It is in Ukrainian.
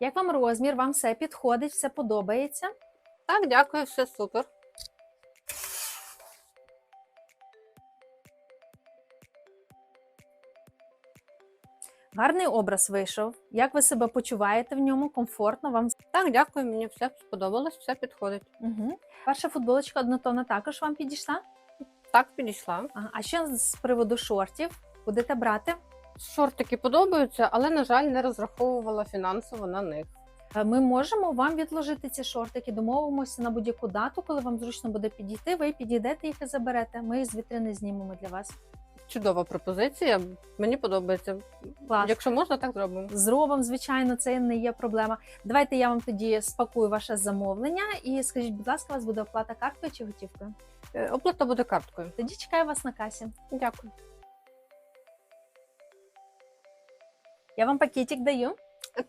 Як вам розмір? Вам все підходить, все подобається? Так, дякую, все супер. Гарний образ вийшов. Як ви себе почуваєте в ньому? Комфортно вам? Так, дякую, мені все сподобалось, все підходить. Угу. Перша футболочка однотонна також вам підійшла? Так, підійшла. Ага. А що з приводу шортів? Будете брати? Шортики подобаються, але, на жаль, не розраховувала фінансово на них. Е, Ми можемо вам відложити ці шортики, домовимося на будь-яку дату, коли вам зручно буде підійти. Ви підійдете їх і заберете. Ми з вітрини знімемо для вас. Чудова пропозиція. Мені подобається. Клас. Якщо можна, так зробимо. Зробимо, звичайно, це не є проблема. Давайте я вам тоді спакую ваше замовлення і скажіть, будь ласка, у вас буде оплата карткою чи готівкою? Е, Оплата буде карткою. Тоді чекаю вас на касі. Дякую. Я вам пакетик даю.